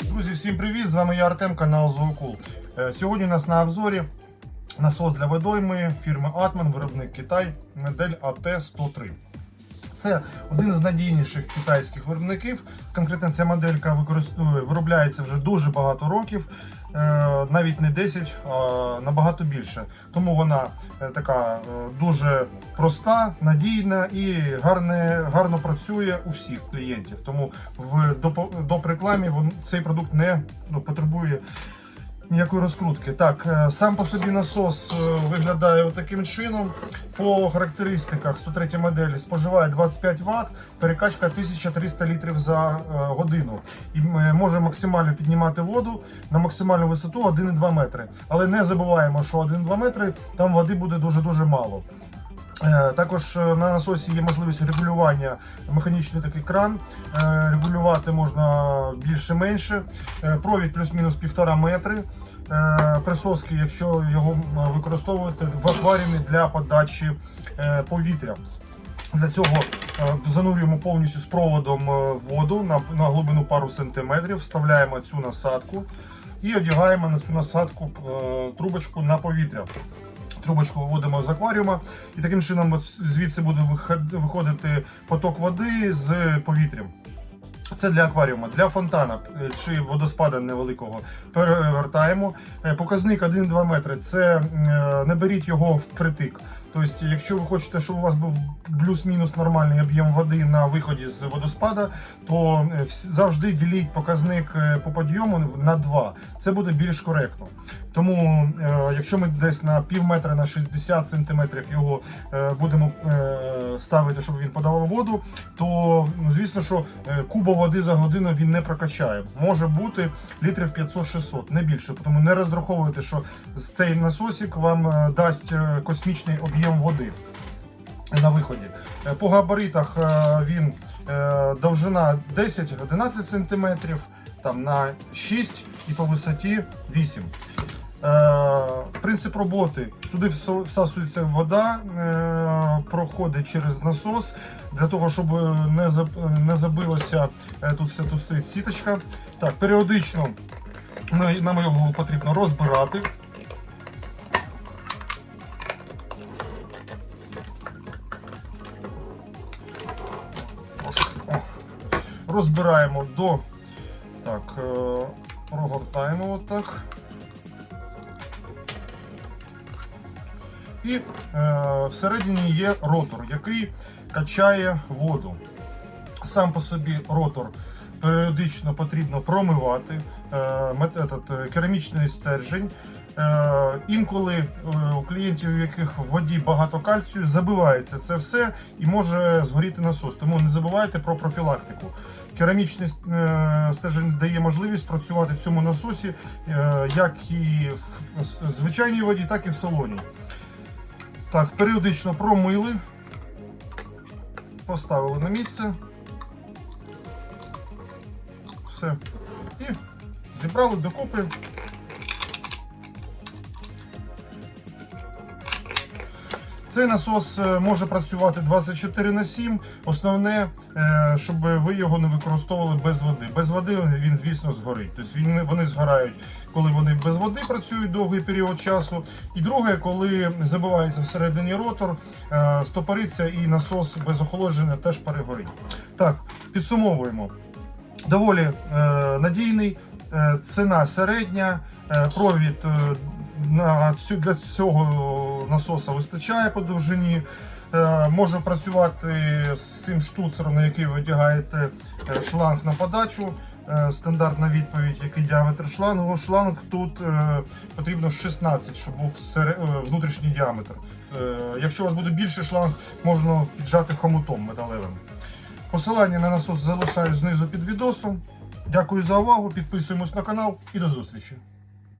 Друзі, всім привіт! З вами я Артем, канал Зоокул. Е, Сьогодні у нас на обзорі насос для водойми фірми Atman, виробник Китай, модель AT103. Це один з надійніших китайських виробників. Конкретно ця моделька використовує, виробляється вже дуже багато років, е, навіть не 10, а набагато більше. Тому вона е, така е, дуже проста, надійна і гарне, гарно працює у всіх клієнтів. Тому в доп- доп. рекламі цей продукт не ну, потребує ніякої розкрутки. Так, е, сам по собі насос е, виглядає таким чином. По характеристиках 103 моделі споживає 25 Вт, перекачка 1300 літрів за е, годину. І може максимально піднімати воду на максимальну висоту 1,2 метри. Але не забуваємо, що 1,2 метри там води буде дуже-дуже мало. Е, Також е, на насосі є можливість регулювання механічний такий кран. Е, Регулювати можна більше-менше. Провід плюс-мінус півтора метри. Присоски, якщо його використовувати в акваріумі для подачі повітря. Для цього занурюємо повністю з проводом воду на, глибину пару сантиметрів, вставляємо цю насадку і одягаємо на цю насадку трубочку на повітря. Трубочку виводимо з акваріума, і таким чином звідси буде виходити поток води з повітрям. Це для акваріума, для фонтана е, чи водоспада невеликого перевертаємо. Е, Показник 1-2 метри. Це не беріть його впритик. Тобто, якщо ви хочете, щоб у вас був плюс-мінус нормальний об'єм води на виході з водоспада, то е, завжди діліть показник е, по підйому на 2. Це буде більш коректно. Тому, е, якщо ми десь на пів метра на 60 сантиметрів його будемо ставити, щоб він подавав воду, то ну, звісно, що куба води за годину він не прокачає. Може бути літрів 500-600, не більше. Тому не розраховуйте, що з цей насосик вам дасть космічний об'єм води. На виході. Е, По габаритах е, він е, довжина 10-11 см, там на 6 і по висоті 8 Е, Принцип роботи. Сюди всасується вода, проходить через насос для того, щоб не, забилося. Тут все тут стоїть сіточка. Так, періодично нам його потрібно розбирати. Розбираємо до. Так, е, прогортаємо отак. І е, всередині є ротор, який качає воду. Сам по собі ротор періодично потрібно промивати. Е, мет- этот, е, керамічний стержень. Е, інколи е, у клієнтів, у яких в воді багато кальцію, забивається це все і може згоріти насос. Тому не забувайте про профілактику. Керамічний е, стержень дає можливість працювати в цьому насосі як і в звичайній воді, так і в солоній. Так, періодично промили, поставили на місце. Все. І зібрали докупи. Цей насос е, може працювати 24 на 7. Основне, е, щоб ви його не використовували без води. Без води він, звісно, згорить. Тобто вони згорають, коли вони без води працюють довгий період часу. І друге, коли забивається всередині ротор, е, стопориться і насос без охолодження теж перегорить. Так, підсумовуємо. Доволі надійний, ціна середня, провід для цього насоса вистачає по довжині. Е, може працювати з цим штуцером, на який ви одягаєте е, шланг на подачу. Е, Стандартна відповідь, який діаметр шлангу. Шланг тут потрібно 16, щоб був внутрішній діаметр. Якщо у вас буде більший шланг, можна піджати хомутом металевим. Посилання на насос залишаю знизу під відосом. Дякую за увагу, підписуємось на канал і до зустрічі.